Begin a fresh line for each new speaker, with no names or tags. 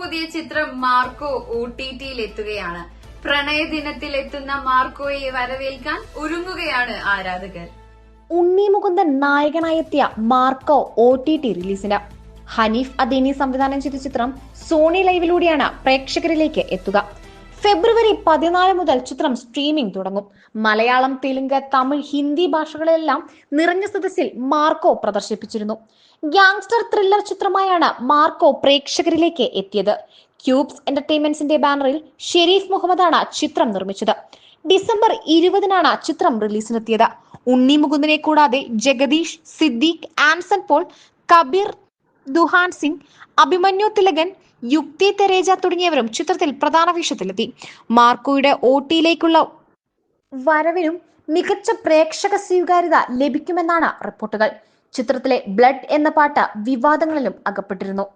പുതിയ ചിത്രം Marco O T ടിയിൽ എത്തുകയാണ് പ്രണയദിനത്തിൽ എത്തുന്ന മാർക്കോയെ വരവേൽക്കാൻ ഒരുങ്ങുകയാണ് ആരാധകർ.
ഉണ്ണി മുകുന്ദൻ നായകനായെത്തിയ മാർക്കോ ഒ ടി ടി റിലീസിന്. ഹനീഫ് അദീനി സംവിധാനം ചെയ്ത ചിത്രം സോണി ലൈവിലൂടെയാണ് പ്രേക്ഷകരിലേക്ക് എത്തുക. ഫെബ്രുവരി പതിനാല് മുതൽ ചിത്രം സ്ട്രീമിംഗ് തുടങ്ങും. മലയാളം തെലുങ്ക് തമിഴ് ഹിന്ദി ഭാഷകളിലെല്ലാം നിറഞ്ഞ സദസ്സിൽ മാർക്കോ പ്രദർശിപ്പിച്ചിരുന്നു. ഗ്യാങ്സ്റ്റർ ത്രില്ലർ ചിത്രമായാണ് മാർക്കോ പ്രേക്ഷകരിലേക്ക് എത്തിയത്. ക്യൂബ്സ് എന്റർടൈൻമെന്റ്സിന്റെ ബാനറിൽ ഷെരീഫ് മുഹമ്മദാണ് ചിത്രം നിർമ്മിച്ചത്. ഡിസംബർ ഇരുപതിനാണ് ചിത്രം റിലീസിനെത്തിയത്. ഉണ്ണി മുകുന്ദനെ കൂടാതെ ജഗദീഷ് സിദ്ദീഖ് ആൻസൺ പോൾ കബീർ ദുഹാൻ സിംഗ് അഭിമന്യു തിലകൻ യുക്തി തെരേജ തുടങ്ങിയവരും ചിത്രത്തിൽ പ്രധാന വേഷത്തിലെത്തി. മാർക്കോയുടെ ഓട്ടിയിലേക്കുള്ള ടിയിലേക്കുള്ള വരവിനും മികച്ച പ്രേക്ഷക സ്വീകാര്യത ലഭിക്കുമെന്നാണ് റിപ്പോർട്ടുകൾ. ചിത്രത്തിലെ ബ്ലഡ് എന്ന പാട്ട് വിവാദങ്ങളിലും അകപ്പെട്ടിരുന്നു.